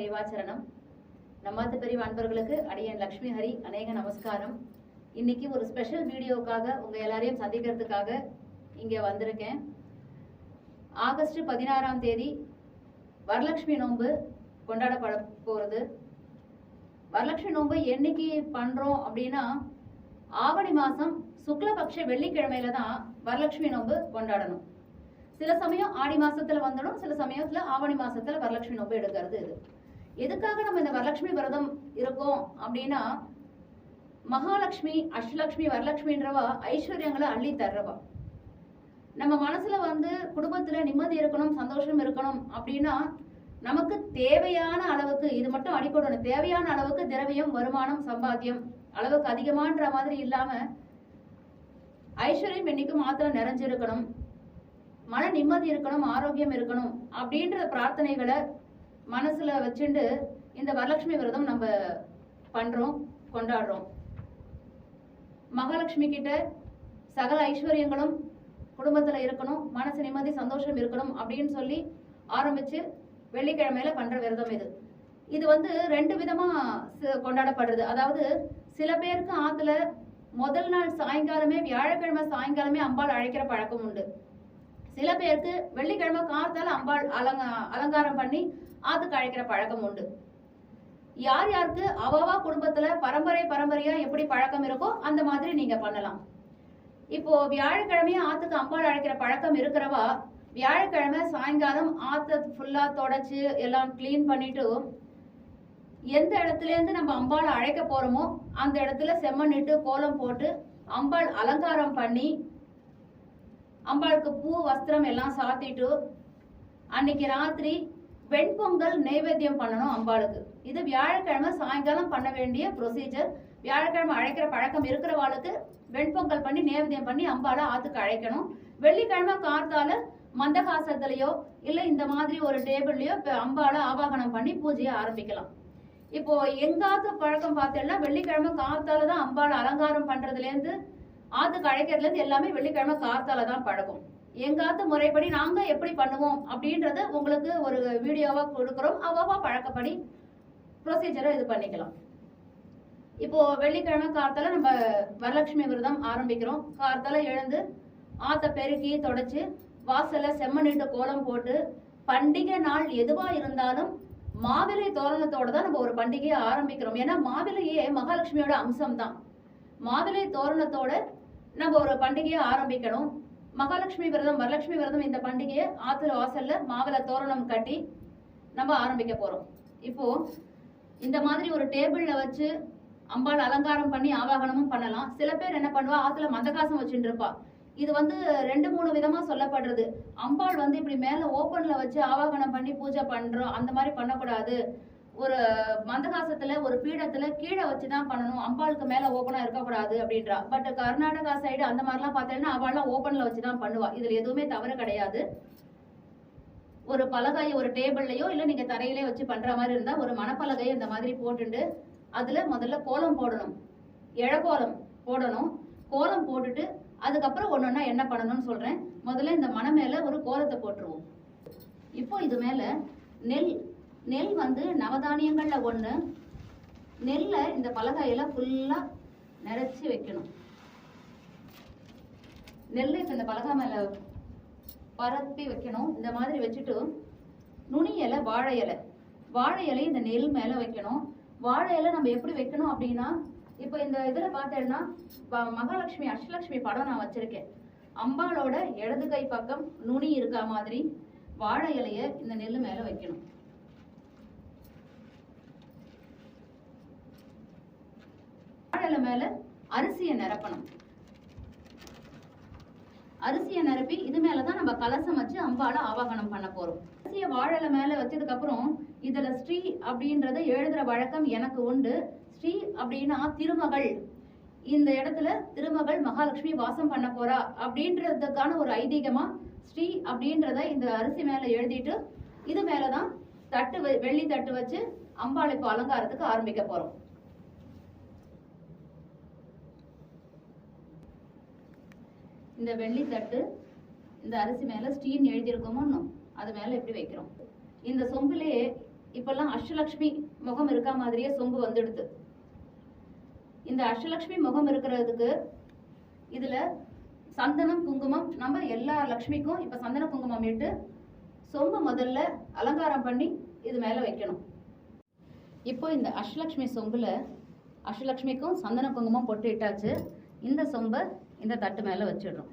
ஸ்ரீ நம்மாத்த பெரியவா நம்மாத்து அன்பர்களுக்கு அடியன் லக்ஷ்மி ஹரி அநேக நமஸ்காரம். இன்னைக்கு ஒரு ஸ்பெஷல் வீடியோக்காக உங்க எல்லாரையும் சந்திக்கிறதுக்காக இங்க வந்திருக்கேன். ஆகஸ்ட் பதினாறாம் தேதி வரலட்சுமி நோன்பு கொண்டாடப்பட போறது. வரலட்சுமி நோன்பு என்னைக்கு பண்றோம் அப்படின்னா ஆவணி மாசம் சுக்லபக்ஷ வெள்ளிக்கிழமையில தான் வரலட்சுமி நோன்பு கொண்டாடணும். சில சமயம் ஆடி மாசத்துல வந்துடும் சில சமயத்துல ஆவணி மாசத்துல வரலட்சுமி நோன்பு எடுக்கிறது இது. எதுக்காக நம்ம இந்த வரலட்சுமி விரதம் இருக்கோம் அப்படின்னா மகாலட்சுமி அஷ்டலட்சுமி வரலட்சுமின்றவா ஐஸ்வர்யங்களை அள்ளி தர்றவா. நம்ம மனசுல வந்து குடும்பத்துல நிம்மதி இருக்கணும் சந்தோஷம் இருக்கணும் அப்படின்னா நமக்கு தேவையான அளவுக்கு இது மட்டும் அடிக்கொடணும் தேவையான அளவுக்கு திரவியம் வருமானம் சம்பாத்தியம் அளவுக்கு அதிகமான்ற மாதிரி இல்லாம ஐஸ்வர்யம் என்னைக்கும் மாத்திரம் நிறைஞ்சிருக்கணும் மன நிம்மதி இருக்கணும் ஆரோக்கியம் இருக்கணும் அப்படின்ற பிரார்த்தனைகளை மனசுல வச்சுண்டு இந்த வரலட்சுமி விரதம் நம்ம பண்றோம் கொண்டாடுறோம். மகாலட்சுமி கிட்ட சகல ஐஸ்வர்யங்களும் குடும்பத்துல இருக்கணும் மனசு நிம்மதி சந்தோஷம் இருக்கணும் அப்படின்னு சொல்லி ஆரம்பிச்சு வெள்ளிக்கிழமையில பண்ற விரதம் இது. இது வந்து ரெண்டு விதமா ச- கொண்டாடப்படுறது. அதாவது சில பேருக்கு ஆத்துல முதல் நாள் சாயங்காலமே வியாழக்கிழமை சாயங்காலமே அம்பாள் அழைக்கிற பழக்கம் உண்டு. சில பேருக்கு வெள்ளிக்கிழமை காத்தால அம்பாள் அலங்க அலங்காரம் பண்ணி ஆத்துக்கு அழைக்கிற பழக்கம் உண்டு. யார் யாருக்கு அவாவா குடும்பத்துல பரம்பரை பரம்பரையா எப்படி பழக்கம் இருக்கோ அந்த மாதிரி நீங்க பண்ணலாம். இப்போ வியாழக்கிழமையும் ஆத்துக்கு அம்பாள் அழைக்கிற பழக்கம் இருக்கிறவா வியாழக்கிழமை சாயங்காலம் ஆத்த ஃபுல்லா தொடச்சு எல்லாம் க்ளீன் பண்ணிட்டு எந்த இடத்துல இருந்து நம்ம அம்பாளை அழைக்க போறோமோ அந்த இடத்துல செம்மண்ணிட்டு கோலம் போட்டு அம்பாள் அலங்காரம் பண்ணி அம்பாளுக்கு பூ வஸ்திரம் எல்லாம் சாத்திட்டு அன்னைக்கு ராத்திரி வெண்பொங்கல் நைவேத்தியம் பண்ணணும் அம்பாளுக்கு. இது வியாழக்கிழமை சாயங்காலம் பண்ண வேண்டிய ப்ரொசீஜர் வியாழக்கிழமை அழைக்கிற பழக்கம் இருக்கிறவாளுக்கு வெண்பொங்கல் பண்ணி நைவேத்தியம் பண்ணி அம்பாளை ஆத்துக்கு அழைக்கணும். வெள்ளிக்கிழமை கார்த்தால மந்தகாசத்துலயோ இல்லை இந்த மாதிரி ஒரு டேபிள்லயோ அம்பாளை ஆவாகனம் பண்ணி பூஜையை ஆரம்பிக்கலாம். இப்போ எங்காத்து பழக்கம் பார்த்தேன்னா வெள்ளிக்கிழமை காத்தால தான் அம்பாளை அலங்காரம் பண்றதுலேருந்து ஆத்துக்கு அழைக்கிறதுலேருந்து எல்லாமே வெள்ளிக்கிழமை காத்தால தான் பழக்கம் எங்காத்து முறைப்படி நாங்க எப்படி பண்ணுவோம் அப்படின்றத உங்களுக்கு ஒரு வீடியோவா கொடுக்குறோம். அவ்வளவா பழக்கப்படி ப்ரொசீஜரை இது பண்ணிக்கலாம். இப்போ வெள்ளிக்கிழமை காத்தால நம்ம வரலட்சுமி விரதம் ஆரம்பிக்கிறோம். காத்தால எழுந்து ஆத்த பெருக்கி தொடச்சு வாசல்ல செம்மண்ணிட்டு கோலம் போட்டு பண்டிகை நாள் எதுவா இருந்தாலும் மாவிலை தோரணத்தோட தான் நம்ம ஒரு பண்டிகையை ஆரம்பிக்கிறோம். ஏன்னா மாவிலையே மகாலட்சுமியோட அம்சம் தான் மாவிலை தோரணத்தோட நம்ம ஒரு பண்டிகையை ஆரம்பிக்கணும். மகாலட்சுமி விரதம் வரலட்சுமி விரதம் இந்த பண்டிகையை ஆத்துல வாசல்ல மாவில தோரணம் கட்டி நம்ம ஆரம்பிக்க போறோம். இப்போ இந்த மாதிரி ஒரு டேபிள்ல வச்சு அம்பாள் அலங்காரம் பண்ணி ஆவாகனமும் பண்ணலாம். சில பேர் என்ன பண்ணுவா? ஆத்துல மந்தகாசம் வச்சுட்டு இருப்பா. இது வந்து ரெண்டு மூணு விதமா சொல்லப்படுறது. அம்பாள் வந்து இப்படி மேல ஓப்பன்ல வச்சு ஆவாகனம் பண்ணி பூஜை பண்றோம். அந்த மாதிரி பண்ணக்கூடாது. ஒரு மந்தகாசத்துல ஒரு பீடத்துல கீழே வச்சுதான் பண்ணணும். அம்பாளுக்கு மேல ஓப்பனா இருக்கக்கூடாது அப்படின்றா. பட் கர்நாடகா சைடு அந்த மாதிரிலாம் பார்த்தீங்கன்னா அவள்லாம் ஓப்பன்ல வச்சுதான் பண்ணுவா. இதுல எதுவுமே தவறு கிடையாது. ஒரு பலகாயை ஒரு டேபிள்லயோ இல்ல நீங்க தரையிலே வச்சு பண்ற மாதிரி இருந்தா ஒரு மணப்பலகையை இந்த மாதிரி போட்டுட்டு அதுல முதல்ல கோலம் போடணும். இழக்கோலம் போடணும். கோலம் போட்டுட்டு அதுக்கப்புறம் ஒன்னொன்னா என்ன பண்ணணும்னு சொல்றேன். முதல்ல இந்த மன மேல ஒரு கோலத்தை போட்டுருவோம். இப்போ இது மேல நெல் நெல் வந்து நவதானியங்களில் ஒன்று நெல்லை இந்த பலகாயில ஃபுல்லாக நிறச்சி வைக்கணும். நெல்லை இப்போ இந்த பலகா மேலே பரப்பி வைக்கணும். இந்த மாதிரி வச்சுட்டு நுனி இலை வாழை இலை. வாழை இலை இந்த நெல் மேலே வைக்கணும். வாழை இலை நம்ம எப்படி வைக்கணும் அப்படின்னா இப்போ இந்த இதில் பார்த்தேன்னா மகாலட்சுமி அஷ்டலட்சுமி படம் நான் வச்சுருக்கேன். அம்பாளோட இடது கை பக்கம் நுனி இருக்கா மாதிரி வாழை இலையை இந்த நெல் மேலே வைக்கணும். வாழை மேல அரிசியை நிரப்பணும். அரிசியை நிரப்பி இது மேலதான் நம்ம கலசம் வச்சு அம்பால ஆவாகனம் பண்ண போறோம். அரிசியை வாழல மேல வச்சதுக்கு அப்புறம் இதுல ஸ்ரீ அப்படின்றத எழுதுற வழக்கம் எனக்கு உண்டு. ஸ்ரீ அப்படின்னா திருமகள். இந்த இடத்துல திருமகள் மகாலட்சுமி வாசம் பண்ண போறா அப்படின்றதுக்கான ஒரு ஐதீகமா ஸ்ரீ அப்படின்றத இந்த அரிசி மேல எழுதிட்டு இது மேலதான் தட்டு வெள்ளி தட்டு வச்சு அம்பாளை இப்போ அலங்காரத்துக்கு ஆரம்பிக்க போறோம். இந்த வெள்ளி தட்டு இந்த அரிசி மேலே ஸ்டீன் எழுதியிருக்கோமோ அது மேலே எப்படி வைக்கிறோம்? இந்த சொம்புலேயே இப்பெல்லாம் அஷ்டலக்ஷ்மி முகம் இருக்கா மாதிரியே சொம்பு வந்துடுது. இந்த அஷ்டலக்ஷ்மி முகம் இருக்கிறதுக்கு இதுல சந்தனம் குங்குமம் நம்ம எல்லா லக்ஷ்மிக்கும் இப்போ சந்தன குங்குமம் இட்டு சொம்பு முதல்ல அலங்காரம் பண்ணி இது மேல வைக்கணும். இப்போ இந்த அஷ்டலக்ஷ்மி சொம்புல அஷ்டலக்ஷ்மிக்கும் சந்தன குங்குமம் பொட்டு இட்டாச்சு. இந்த சொம்பை இந்த தட்டு மேலே வச்சிடுறோம்.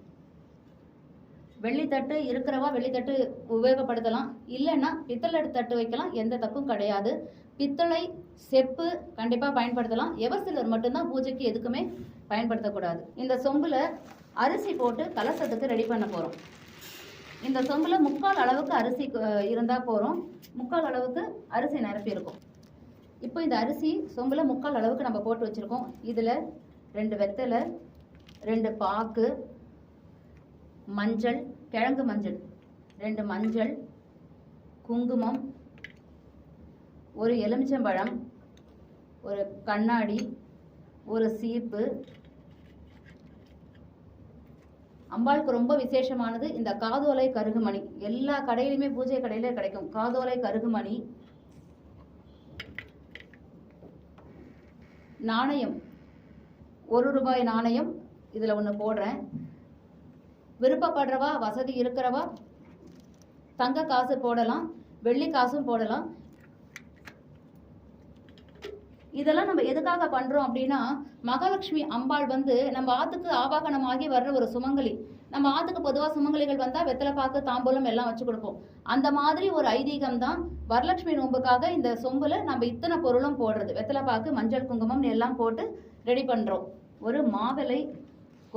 வெள்ளித்தட்டு இருக்கிறவா வெள்ளித்தட்டு உபயோகப்படுத்தலாம். இல்லைன்னா பித்தளை தட்டு வைக்கலாம். எந்த தப்பும் கிடையாது. பித்தளை செப்பு கண்டிப்பாக பயன்படுத்தலாம். எவசிலர் மட்டும்தான் பூஜைக்கு எதுக்குமே பயன்படுத்தக்கூடாது. இந்த சொம்பில் அரிசி போட்டு கலசத்துக்கு ரெடி பண்ண போகிறோம் இந்த சொம்பில் முக்கால் அளவுக்கு அரிசி இருந்தால் போகிறோம் முக்கால் அளவுக்கு அரிசி நிரப்பி இருக்கும். இப்போ இந்த அரிசி சொம்பில் முக்கால் அளவுக்கு நம்ம போட்டு வச்சுருக்கோம். இதில் ரெண்டு வெத்தலை ரெண்டு பாக்கு மஞ்சள் கிழங்கு மஞ்சள். ரெண்டு மஞ்சள் குங்குமம் ஒரு எலுமிச்சம்பழம் ஒரு கண்ணாடி ஒரு சீப்பு. அம்பாளுக்கு ரொம்ப விசேஷமானது இந்த காதோலை கருகுமணி. எல்லா கடையிலுமே பூஜை கடையில கிடைக்கும். காதோலை கருகுமணி. நாணயம். ஒரு ரூபாய் நாணயம் இதில் ஒன்று போடுறேன். விருப்பப்படுறவா வசதி இருக்கிறவா தங்க காசு போடலாம் வெள்ளி காசும் போடலாம். இதெல்லாம் நம்ம எதுக்காக பண்ணுறோம் அப்படின்னா மகாலட்சுமி அம்பாள் வந்து நம்ம ஆத்துக்கு ஆவாகனமாகி வர்ற ஒரு சுமங்கலி. நம்ம ஆத்துக்கு பொதுவாக சுமங்கலிகள் வந்தால் வெத்தலை பாக்கு தாம்பூலம் எல்லாம் வச்சு கொடுப்போம். அந்த மாதிரி ஒரு ஐதீகம் தான் வரலட்சுமி நோம்புக்காக இந்த சொம்பில் நம்ம இத்தனை பொருளும் போடுறது. வெத்தலை பாக்கு மஞ்சள் குங்குமம் எல்லாம் போட்டு ரெடி பண்ணுறோம் ஒரு மாவிலை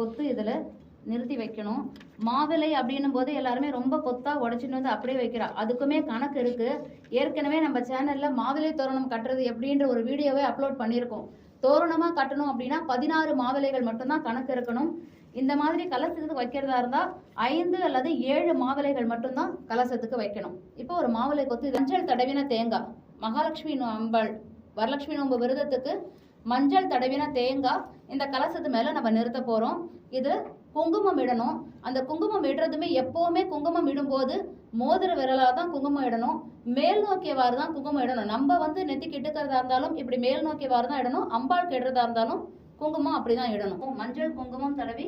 கொத்து இதில் நிறுத்தி வைக்கணும். மாவிலை அப்படின்னும் போது எல்லாருமே ரொம்ப கொத்தா உடச்சின்னு வந்து அப்படியே வைக்கிறா. அதுக்குமே கணக்கு இருக்கு. ஏற்கனவே நம்ம சேனல்ல மாவிலை தோரணம் கட்டுறது எப்படின்ற ஒரு வீடியோவை அப்லோட் பண்ணியிருக்கோம். தோரணமா கட்டணும் அப்படின்னா பதினாறு மாவிலைகள் மட்டும்தான் கணக்கு இருக்கணும். இந்த மாதிரி கலசத்துக்கு வைக்கிறதா இருந்தா ஐந்து அல்லது ஏழு மாவிலைகள் மட்டும்தான் கலசத்துக்கு வைக்கணும். இப்போ ஒரு மாவிலை கொத்து மஞ்சள் தடவின தேங்காய். மகாலட்சுமி நோ- வரலட்சுமி நோம்பு விரதத்துக்கு மஞ்சள் தடவின தேங்காய் இந்த கலசத்து மேலே நம்ம நிறுத்த போகிறோம் இது குங்குமம் இடணும். அந்த குங்குமம் இடுறதுமே எப்போவுமே குங்குமம் இடும்போது மோதிர விரலாக தான் குங்குமம் இடணும். மேல் நோக்கியவாறு தான் குங்குமம் இடணும். நம்ம வந்து நெத்திக்கு இட்டுக்கிறதா இருந்தாலும் இப்படி மேல் நோக்கியவாறு தான் இடணும். அம்பாளுக்கு இடுறதா இருந்தாலும் குங்குமம் அப்படி தான் இடணும். மஞ்சள் குங்குமம் தடவி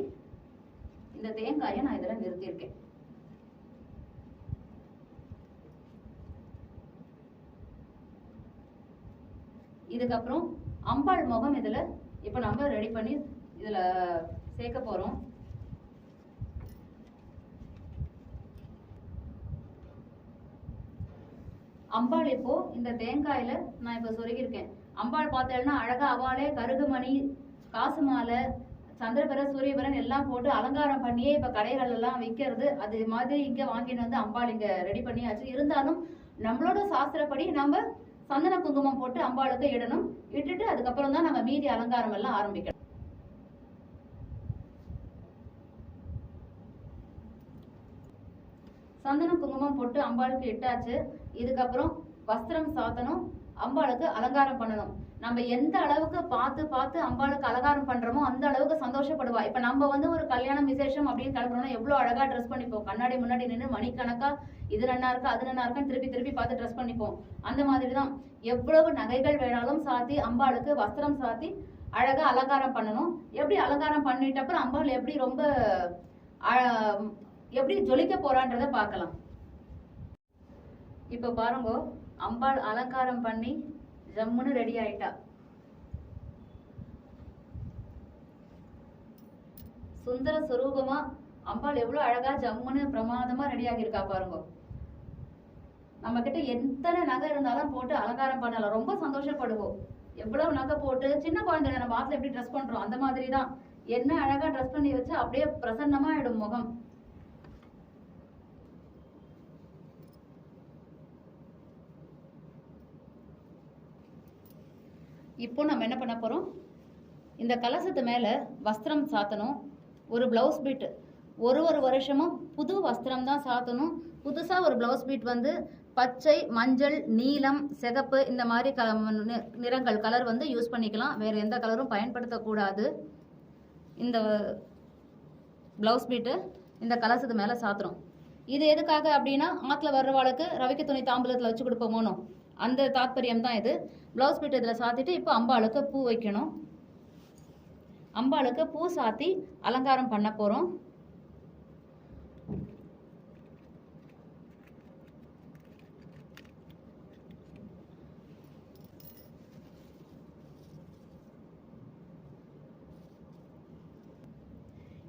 இந்த தேங்காயை நான் இதில் நிறுத்தியிருக்கேன். இதுக்கப்புறம் அம்பாள் முகம் இதில் இப்ப நம்ம ரெடி பண்ணி இதில் சேர்க்க போறோம். அம்பாள் இப்போ இந்த தேங்காயில நான் இப்ப சொருகியிருக்கேன். அம்பாள் பார்த்தேன்னா அழகா அவாளே கருகுமணி காசு மாலை சந்திரபுரன் சூரியபரன் எல்லாம் போட்டு அலங்காரம் பண்ணியே இப்ப கடைகளெல்லாம் விற்கிறது அது மாதிரி இங்க வாங்கிட்டு வந்து அம்பாள் இங்க ரெடி பண்ணியாச்சு. இருந்தாலும் நம்மளோட சாஸ்திரப்படி நம்ம சந்தன குங்குமம் போட்டு அம்பாளுக்கு இடணும். இட்டுட்டு அதுக்கப்புறம் தான் நம்ம மீதி அலங்காரம் எல்லாம் ஆரம்பிக்கணும். சந்தன குங்குமம் போட்டு அம்பாளுக்கு இட்டாச்சு. இதுக்கப்புறம் வஸ்திரம் சாத்தணும். அம்பாளுக்கு அலங்காரம் பண்ணணும். நம்ம எந்த அளவுக்கு பார்த்து பார்த்து அம்பாளுக்கு அலங்காரம் பண்றோமோ அந்த அளவுக்கு சந்தோஷப்படுவா. இப்ப நம்ம வந்து ஒரு கல்யாணம் விசேஷம் அப்படின்னு கிளம்புறோம்னா எவ்வளவு அழகா ட்ரெஸ் பண்ணிப்போம். கண்ணாடி முன்னாடி நின்று மணிக்கணக்கா இது நல்லா இருக்கா அது நல்லா இருக்கான்னு திருப்பி திருப்பி பார்த்து ட்ரெஸ் பண்ணிப்போம். அந்த மாதிரி தான் எவ்வளவு நகைகள் வேணாலும் சாத்தி அம்பாளுக்கு வஸ்திரம் சாத்தி அழகா அலங்காரம் பண்ணணும். எப்படி அலங்காரம் பண்ணிட்ட அப்புறம் அம்பாள் எப்படி ரொம்ப அழ- எப்படி ஜொலிக்க போறான்றத பார்க்கலாம். இப்ப பாருங்க அம்பாள் அலங்காரம் பண்ணி ஜம்முன்னு ரெடி ஆயிட்டா. சுந்தர சுரூபமா அம்பாள் எவ்வளவு அழகா ஜம்முன்னு பிரமாதமா ரெடி ஆகியிருக்கா பாருங்க. நம்ம கிட்ட எத்தனை நகை இருந்தாலும் போட்டு அலங்காரம் பண்ணலாம். ரொம்ப சந்தோஷப்படுவோம். எவ்வளவு நகை போட்டு சின்ன குழந்தைங்க நம்ம ஆத்துல எப்படி ட்ரெஸ் பண்றோம்? அந்த மாதிரி தான் என்ன அழகா ட்ரெஸ் பண்ணி வச்சு அப்படியே பிரசன்னமா ஆயிடும் முகம். இப்போ நம்ம என்ன பண்ண போகிறோம் இந்த கலசத்து மேலே வஸ்திரம் சாத்தணும். ஒரு ப்ளவுஸ் பீட்டு ஒரு ஒரு வருஷமும் புது வஸ்திரம் தான் சாத்தணும். புதுசாக ஒரு ப்ளவுஸ் பீட் வந்து பச்சை மஞ்சள் நீலம் சிகப்பு இந்த மாதிரி க நிறங்கள் கலர் வந்து யூஸ் பண்ணிக்கலாம். வேறு எந்த கலரும் பயன்படுத்தக்கூடாது. இந்த ப்ளவுஸ் பீட்டு இந்த கலசத்து மேலே சாத்துறோம் இது எதுக்காக அப்படின்னா ஆற்றுல வர்றவாளுக்கு ரவிக்க துணி தாம்பூலத்தில் வச்சு கொடுப்போமோனோ. அந்த தாத்பரியம் தான் இது. ப்ளவுஸ் பிட் இதில் சாத்திட்டு இப்போ அம்பாளுக்கு பூ வைக்கணும். அம்பாளுக்கு பூ சாத்தி அலங்காரம் பண்ண போகிறோம்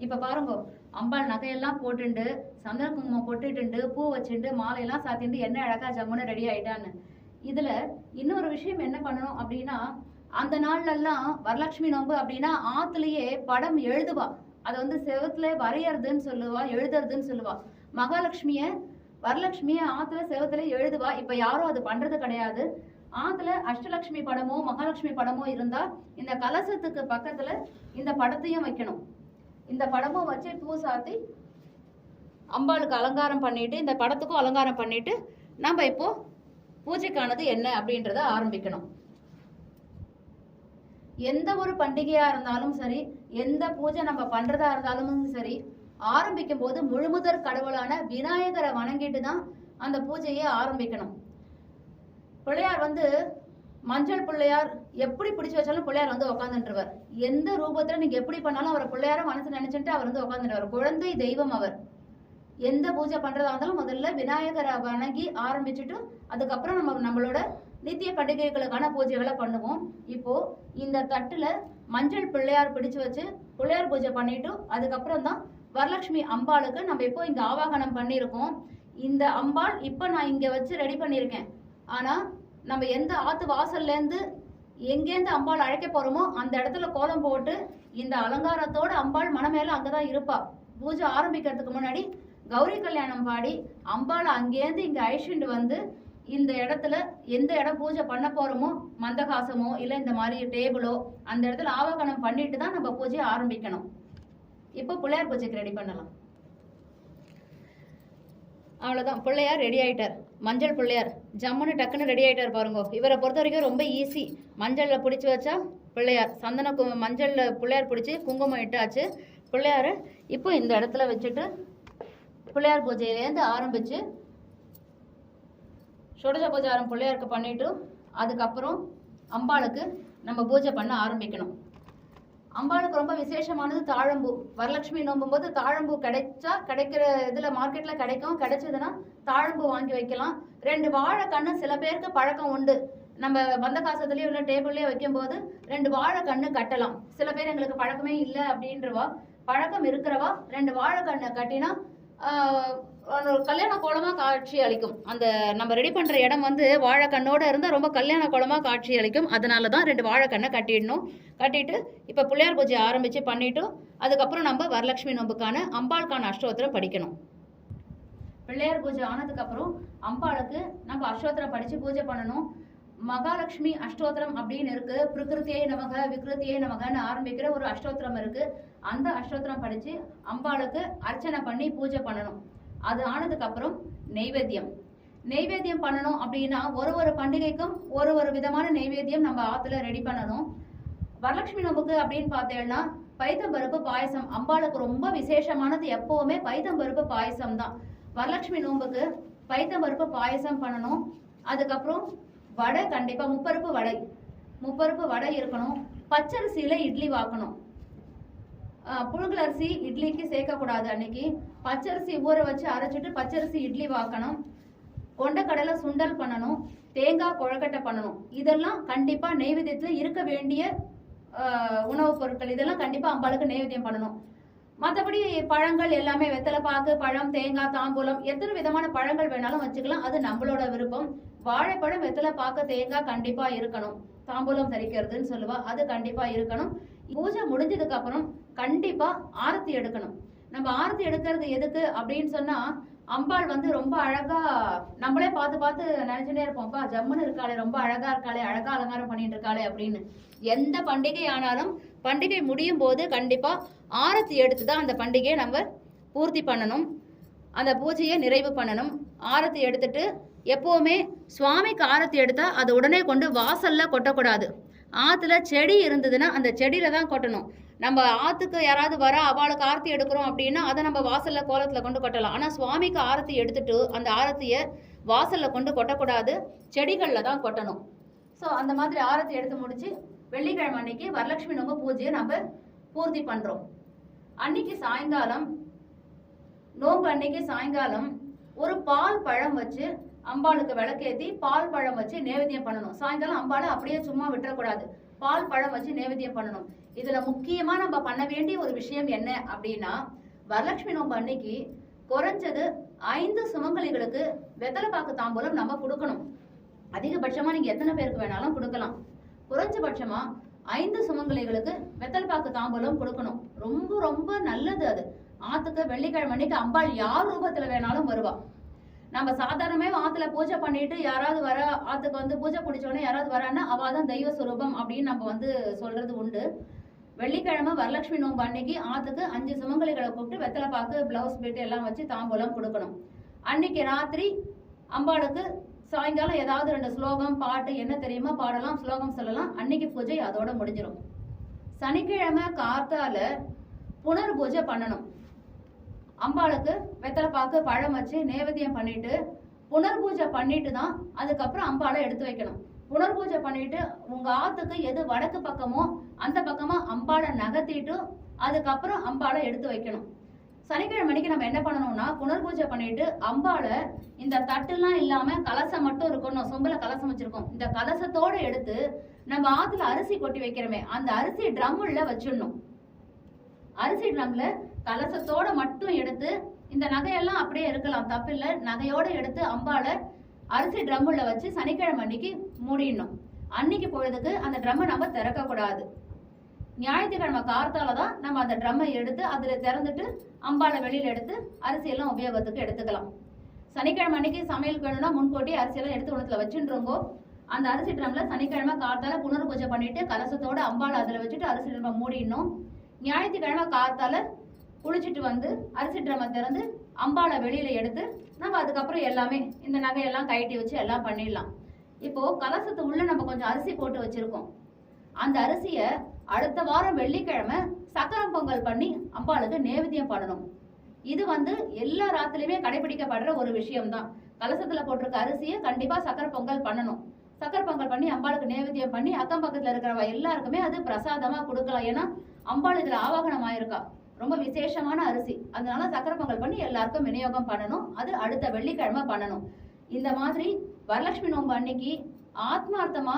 இப்போ பாருங்க அம்பாள் நகையெல்லாம் போட்டுண்டு சந்தன குங்குமம் பொட்டுட்டு பூ வச்சுட்டு மாலையெல்லாம் சாத்திட்டு என்ன அழகா ஜம்முன்னு ரெடி ஆயிட்டான்னு. இதுல இன்னொரு விஷயம் என்ன பண்ணணும் அப்படின்னா அந்த நாள்லலாம் வரலட்சுமி நோன்பு அப்படின்னா ஆத்துலயே படம் எழுதுவா. அதை வந்து செவத்துல வரையறதுன்னு சொல்லுவா எழுதுறதுன்னு சொல்லுவா. மகாலட்சுமிய வரலட்சுமிய ஆத்துல செவத்துல எழுதுவா. இப்ப யாரும் அது பண்றது கிடையாது. ஆத்துல அஷ்டலட்சுமி படமோ மகாலட்சுமி படமோ இருந்தா இந்த கலசத்துக்கு பக்கத்துல இந்த படத்தையும் வைக்கணும். இந்த படமும் வச்சு பூ சாத்தி அம்பாளுக்கு அலங்காரம் பண்ணிட்டு இந்த படத்துக்கும் அலங்காரம் பண்ணிட்டு நம்ம இப்போ பூஜைக்கானது என்ன அப்படின்றத ஆரம்பிக்கணும். எந்த ஒரு பண்டிகையா இருந்தாலும் சரி எந்த பூஜை நம்ம பண்றதா இருந்தாலும் சரி ஆரம்பிக்கும் போது முழுமுதற் கடவுளான விநாயகரை வணங்கிட்டு தான் அந்த பூஜையை ஆரம்பிக்கணும். பிள்ளையார் வந்து மஞ்சள் பிள்ளையார் எப்படி பிடிச்சு வச்சாலும் பிள்ளையார் வந்து உட்காந்துட்டுருவார் எந்த ரூபத்துல நீங்க எப்படி பண்ணாலும் அவர் பிள்ளையார மனசு நினைச்சுட்டு அவர் வந்து உட்காந்துருவார் குழந்தை தெய்வம் அவர். எந்த பூஜை பண்ணுறதா இருந்தாலும் முதல்ல விநாயகரை வணங்கி ஆரம்பிச்சுட்டு அதுக்கப்புறம் நம்ம நம்மளோட நித்திய பண்டிகைகளுக்கான பூஜைகளை பண்ணுவோம். இப்போது இந்த தட்டில் மஞ்சள் பிள்ளையார் பிடிச்சு வச்சு பிள்ளையார் பூஜை பண்ணிவிட்டு அதுக்கப்புறம் தான் வரலட்சுமி அம்பாளுக்கு நம்ம இப்போ இங்கே ஆவாகனம் பண்ணியிருக்கோம். இந்த அம்பாள் இப்போ நான் இங்கே வச்சு ரெடி பண்ணியிருக்கேன். ஆனால் நம்ம எந்த ஆற்று வாசல்லேருந்து எங்கேருந்து அம்பாள் அழைக்க போகிறோமோ அந்த இடத்துல கோலம் போட்டு இந்த அலங்காரத்தோட அம்பாள் மனமேல அங்கதான் இருப்பாள் பூஜை ஆரம்பிக்கிறதுக்கு முன்னாடி கௌரி கல்யாணம் பாடி அம்பாளை அங்கேருந்து இங்க அழிச்சுட்டு வந்து இந்த இடத்துல எந்த இடம் பூஜை பண்ண போறோமோ மந்தகாசமோ இல்ல இந்த மாதிரி டேபிளோ அந்த இடத்துல ஆவாகனம் பண்ணிட்டு தான் நம்ம பூஜையை ஆரம்பிக்கணும். இப்போ பிள்ளையார் பூஜைக்கு ரெடி பண்ணலாம். அவ்வளோதான் பிள்ளையார் ரெடி ஆயிட்டார். மஞ்சள் பிள்ளையார் ஜம்முன்னு டக்குன்னு ரெடி ஆயிட்டார் பாருங்க. இவரை பொறுத்த வரைக்கும் ரொம்ப ஈஸி மஞ்சளில் பிடிச்சி வச்சா பிள்ளையார் சந்தன கு மஞ்சளில் பிள்ளையார் பிடிச்சி குங்குமம் இட்டாச்சு. பிள்ளையார இப்போ இந்த இடத்துல வச்சுட்டு பிள்ளையார் பூஜையிலேருந்து ஆரம்பிச்சு ஷோடச பூஜாரம் பிள்ளையாருக்கு பண்ணிவிட்டு அதுக்கப்புறம் அம்பாளுக்கு நம்ம பூஜை பண்ண ஆரம்பிக்கணும். அம்பாளுக்கு ரொம்ப விசேஷமானது தாழம்பூ. வரலட்சுமி நோம்பும் போது தாழம்பூ கிடைச்சா கிடைக்கிற இதில் மார்க்கெட்டில் கிடைக்கும். கிடைச்சதுன்னா தாழம்பூ வாங்கி வைக்கலாம். ரெண்டு வாழை சில பேருக்கு பழக்கம் உண்டு. நம்ம வந்த காசத்துலேயும் இல்லை டேபிள்லேயே வைக்கும்போது ரெண்டு வாழை கட்டலாம். சில பேர் எங்களுக்கு பழக்கமே இல்லை அப்படின்றவா பழக்கம் இருக்கிறவா ரெண்டு வாழை கட்டினா அந்த கல்யாண கோலமாக காட்சி அளிக்கும். அந்த நம்ம ரெடி பண்ணுற இடம் வந்து வாழைக்கண்ணோடு இருந்தால் ரொம்ப கல்யாண கோலமாக காட்சி அளிக்கும். அதனால தான் ரெண்டு வாழைக்கண்ணை கட்டிடணும். கட்டிட்டு இப்போ பிள்ளையார் பூஜை ஆரம்பித்து பண்ணிவிட்டு அதுக்கப்புறம் நம்ம வரலட்சுமி நோம்புக்கான அம்பாளுக்கான அஷ்டோத்திரம் படிக்கணும். பிள்ளையார் பூஜை ஆனதுக்கப்புறம் அம்பாளுக்கு நம்ம அஷ்டோத்திரம் படித்து பூஜை பண்ணணும். மகாலட்சுமி அஷ்டோத்திரம் அப்படின்னு இருக்கு. பிரகிருத்தியே நமக விக்ருத்தியே நமகன்னு ஆரம்பிக்கிற ஒரு அஷ்டோத்திரம் இருக்கு. அந்த அஷ்டோத்திரம் படிச்சு அம்பாளுக்கு அர்ச்சனை பண்ணி பூஜை பண்ணணும். அது ஆனதுக்கு அப்புறம் நெய்வேத்தியம். நெய்வேத்தியம் பண்ணணும் அப்படின்னா ஒரு ஒரு பண்டிகைக்கும் ஒரு ஒரு விதமான நெய்வேத்தியம் நம்ம ஆத்துல ரெடி பண்ணணும். வரலட்சுமி நோம்புக்கு அப்படின்னு பார்த்தேன்னா பைத்தம்பருப்பு பாயசம். அம்பாளுக்கு ரொம்ப விசேஷமானது எப்பவுமே பைத்தம்பருப்பு பாயசம் தான் வரலட்சுமி நோம்புக்கு பைத்தம்பருப்பு பாயசம் பண்ணணும். அதுக்கப்புறம் வடை கண்டிப்பாக முப்பருப்பு வடை. முப்பருப்பு வடை இருக்கணும். பச்சரிசியில் இட்லி வாக்கணும். புழுங்கலரிசி இட்லிக்கு சேர்க்கக்கூடாது அன்னைக்கு. பச்சரிசி ஊற வச்சு அரைச்சிட்டு பச்சரிசி இட்லி வாக்கணும். கொண்டக்கடலை சுண்டல் பண்ணணும். தேங்காய் கொழக்கட்டை பண்ணணும். இதெல்லாம் கண்டிப்பாக நெய்வேத்தியத்தில் இருக்க வேண்டிய உணவுப் பொருட்கள். இதெல்லாம் கண்டிப்பாக அம்பாளுக்கு நெய்வேத்தியம் பண்ணணும். மற்றபடி பழங்கள் எல்லாமே வெத்தலைப்பாக்கு பழம் தேங்காய் தாம்பூலம் எத்தனை விதமான பழங்கள் வேணாலும் வச்சுக்கலாம். அது நம்மளோட விருப்பம். வாழைப்பழம் வெத்தலைப்பாக்கு தேங்காய் கண்டிப்பா இருக்கணும். தாம்பூலம் தரிக்கிறதுன்னு சொல்லுவா அது கண்டிப்பா இருக்கணும். பூஜை முடிஞ்சதுக்கு அப்புறம் கண்டிப்பா ஆரத்தி எடுக்கணும். நம்ம ஆரத்தி எடுக்கிறது எதுக்கு அப்படின்னு சொன்னா அம்பாள் வந்து ரொம்ப அழகா நம்மளே பார்த்து பார்த்து நினைச்சுட்டே இருப்போம்ப்பா ஜம்முன்னு இருக்காளே ரொம்ப அழகா இருக்காளே அழகா அலங்காரம் பண்ணிட்டு இருக்காளே அப்படின்னு. எந்த பண்டிகை ஆனாலும் பண்டிகை முடியும் போது கண்டிப்பாக ஆரத்தி எடுத்து தான் அந்த பண்டிகையை நம்ம பூர்த்தி பண்ணணும். அந்த பூஜையை நிறைவு பண்ணணும். ஆரத்தி எடுத்துட்டு எப்போவுமே சுவாமிக்கு ஆரத்தி எடுத்தால் அதை உடனே கொண்டு வாசலில் கொட்டக்கூடாது. ஆற்றுல செடி இருந்ததுன்னா அந்த செடியில் தான் கொட்டணும். நம்ம ஆற்றுக்கு யாராவது வர அவளுக்கு ஆரத்தி எடுக்கிறோம் அப்படின்னா அதை நம்ம வாசலில் கோலத்தில் கொண்டு கொட்டலாம். ஆனால் சுவாமிக்கு ஆரத்தி எடுத்துட்டு அந்த ஆரத்தியை வாசலில் கொண்டு கொட்டக்கூடாது. செடிகளில் தான் கொட்டணும். ஸோ அந்த மாதிரி ஆரத்தி எடுத்து முடிச்சு வெள்ளிக்கிழமை அன்னைக்கு வரலட்சுமி நோம்பு பூஜையை நம்ம பூர்த்தி பண்றோம். அன்னைக்கு சாயங்காலம் நோம்பு அன்னைக்கு சாயங்காலம் ஒரு பால் பழம் வச்சு அம்பாளுக்கு விளக்கேத்தி பால் பழம் வச்சு நேவேத்தியம் பண்ணணும். சாயங்காலம் அம்பாளை அப்படியே சும்மா விட்டுறக்கூடாது. பால் பழம் வச்சு நேவேத்தியம் பண்ணணும். இதுல முக்கியமா நம்ம பண்ண வேண்டிய ஒரு விஷயம் என்ன அப்படின்னா வரலட்சுமி நோம்பு அன்னைக்கு குறைஞ்சது ஐந்து சுமங்கலிகளுக்கு வெத்தலைப்பாக்கு தாம்பூலம் நம்ம கொடுக்கணும். அதிகபட்சமா நீங்க எத்தனை பேருக்கு வேணாலும் கொடுக்கலாம். குறைஞ்சபட்சமா ஐந்து சுமங்கலிகளுக்கு வெத்தலைப்பாக்கு தாம்பூலம் கொடுக்கணும். ரொம்ப ரொம்ப நல்லது அது. ஆத்துக்கு வெள்ளிக்கிழமை அன்னைக்கு அம்பாள் யார் ரூபத்துல வேணாலும் வருவா. நம்ம சாதாரணமே ஆத்துல பூஜை பண்ணிட்டு யாராவது வர ஆத்துக்கு வந்து பூஜை பிடிச்சோடனே யாராவது வரான்னா அவ தான் தெய்வ சுரூபம் அப்படின்னு நம்ம வந்து சொல்றது உண்டு. வெள்ளிக்கிழமை வரலட்சுமி நோம்பு அன்னைக்கு ஆத்துக்கு அஞ்சு சுமங்கலிகளை கூப்பிட்டு வெத்தலை பாக்கு பிளவுஸ் பீட்டு எல்லாம் வச்சு தாம்பூலம் கொடுக்கணும். அன்னைக்கு ராத்திரி அம்பாளுக்கு சாயங்காலம் ஏதாவது ரெண்டு ஸ்லோகம் பாட்டு என்ன தெரியுமா? பாடலாம் ஸ்லோகம் சொல்லலாம். அன்னைக்கு பூஜை அதோட முடிஞ்சிடும் சனிக்கிழமை காத்தால புனர் பூஜை பண்ணணும். அம்பாளுக்கு வெத்தலை பாக்கு பழம் வச்சு நேவேத்தியம் பண்ணிட்டு புனர் பூஜை பண்ணிட்டு தான் அதுக்கப்புறம் அம்பாளை எடுத்து வைக்கணும். புனர் பூஜை பண்ணிட்டு உங்க ஆத்துக்கு எது வடக்கு பக்கமோ அந்த பக்கமா அம்பாளை நகர்த்திட்டு அதுக்கப்புறம் அம்பாளை எடுத்து வைக்கணும். சனிக்கிழமை அன்னைக்கு நம்ம என்ன பண்ணணும்னா புனர் பூஜை பண்ணிட்டு அம்பால இந்த தட்டுலாம் இல்லாம கலசம் மட்டும் இருக்கணும் சொம்புல கலசம் வச்சிருக்கோம். இந்த கலசத்தோட எடுத்து நம்ம ஆத்துல அரிசி கொட்டி வைக்கிறோமே அந்த அரிசி ட்ரம்முள்ள வச்சிடணும். அரிசி ட்ரம்ல கலசத்தோட மட்டும் எடுத்து இந்த நகையெல்லாம் அப்படியே இருக்கலாம் தப்பில்ல. நகையோட எடுத்து அம்பாளை அரிசி ட்ரம்முள்ள வச்சு சனிக்கிழமை அன்னைக்கு மூடிடணும். அன்னைக்கு பொழுதுக்கு அந்த ட்ரம்மை நம்ம திறக்க கூடாது ஞாயிற்றுக்கிழமை கார்த்தால தான் நம்ம அந்த ட்ரம்மை எடுத்து அதில் திறந்துட்டு அம்பாளை வெளியில் எடுத்து அரிசியெல்லாம் உபயோகத்துக்கு எடுத்துக்கலாம். சனிக்கிழமை அன்னைக்கு சமையல் வேணும்னா முன்கூட்டி அரிசியெல்லாம் எடுத்து உணத்துல வச்சுருங்கோ. அந்த அரிசி ட்ரம்ல சனிக்கிழமை கார்த்தால புனர் பூஜை பண்ணிட்டு கலசத்தோட அம்பாளை அதில் வச்சுட்டு அரிசி ட்ரம்மை மூடிடணும். ஞாயிற்றுக்கிழமை கார்த்தால குளிச்சுட்டு வந்து அரிசி ட்ரம்மை திறந்து அம்பாளை வெளியில எடுத்து நம்ம அதுக்கப்புறம் எல்லாமே இந்த நகையெல்லாம் கழட்டி வச்சு எல்லாம் பண்ணிடலாம். இப்போ கலசத்து உள்ள நம்ம கொஞ்சம் அரிசி போட்டு வச்சிருக்கோம். அந்த அரிசியை அடுத்த வாரம் வெள்ளிக்கிழமை சக்கரம் பொங்கல் பண்ணி அம்பாளுக்கு நேவேத்தியம் பண்ணணும். இது வந்து எல்லா ராத்திலையுமே கடைபிடிக்கப்படுற ஒரு விஷயம்தான். கலசத்துல போட்டிருக்க அரிசியை கண்டிப்பா சக்கரை பொங்கல் பண்ணணும். சக்கரை பொங்கல் பண்ணி அம்பாளுக்கு நேவேத்தியம் பண்ணி அக்கம் பக்கத்துல இருக்கிறவ எல்லாருக்குமே அது பிரசாதமா கொடுக்கலாம். ஏன்னா அம்பாள் இதுல ஆவாகனம் ஆயிருக்கா ரொம்ப விசேஷமான அரிசி. அதனால சக்கரை பொங்கல் பண்ணி எல்லாருக்கும் விநியோகம் பண்ணணும். அது அடுத்த வெள்ளிக்கிழமை பண்ணணும். இந்த மாதிரி வரலட்சுமி நோன்பு அன்னைக்கு ஆத்மார்த்தமா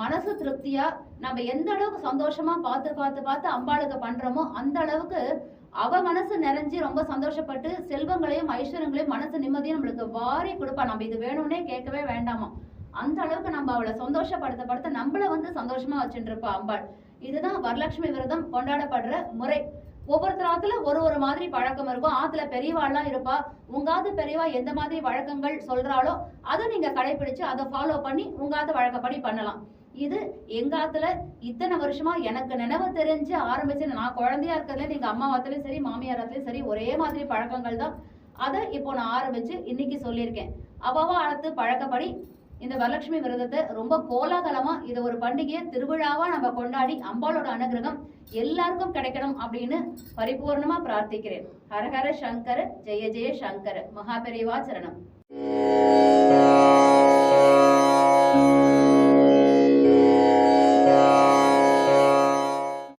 மனசு திருப்தியா நம்ம எந்த அளவுக்கு சந்தோஷமா பார்த்து பார்த்து பார்த்து அம்பாளுக்கு பண்றோமோ அந்த அளவுக்கு அவ மனசு நிறைஞ்சு ரொம்ப சந்தோஷப்பட்டு செல்வங்களையும் ஐஸ்வர்யங்களையும் மனசு நிம்மதியும் நம்மளுக்கு வாரி கொடுப்பா. நம்ம இது வேணும்னே கேட்கவே வேண்டாமா? அந்த அளவுக்கு நம்ம அவளை சந்தோஷப்படுத்த படுத்த நம்மள வந்து சந்தோஷமா வச்சுட்டு இருப்பா அம்பாள். இதுதான் வரலட்சுமி விரதம் கொண்டாடப்படுற முறை. ஒவ்வொருத்தர் ஆத்துல ஒரு ஒரு மாதிரி பழக்கம் இருக்கும். ஆத்துல பெரியவாள்லாம் இருப்பா. உங்காத்து பெரியவா எந்த மாதிரி வழக்கங்கள் சொல்றாளோ அதை நீங்க கடைபிடிச்சு அதை ஃபாலோ பண்ணி உங்காத்து வழக்கப்படி பண்ணலாம். இது எங்க ஆத்துல இத்தனை வருஷமா எனக்கு நினைவு தெரிஞ்சு ஆரம்பிச்சு நான் குழந்தையா இருக்கிறதுல நீங்க அம்மாவாத்துலயும் சரி மாமியாரத்துலயும் சரி ஒரே மாதிரி பழக்கங்கள் தான். அதை இப்போ நான் ஆரம்பிச்சு இன்னைக்கு சொல்லியிருக்கேன். அவாவா அடுத்து பழக்கப்படி இந்த வரலட்சுமி விரதத்தை ரொம்ப கோலாகலமா இதை ஒரு பண்டிகையை திருவிழாவா நம்ம கொண்டாடி அம்பாளோட அனுகிரகம் எல்லாருக்கும் கிடைக்கணும் அப்படின்னு பரிபூர்ணமா பிரார்த்திக்கிறேன். ஹரஹர சங்கர ஜெய ஜெய சங்கர. மகாபெரிவா சரணம்.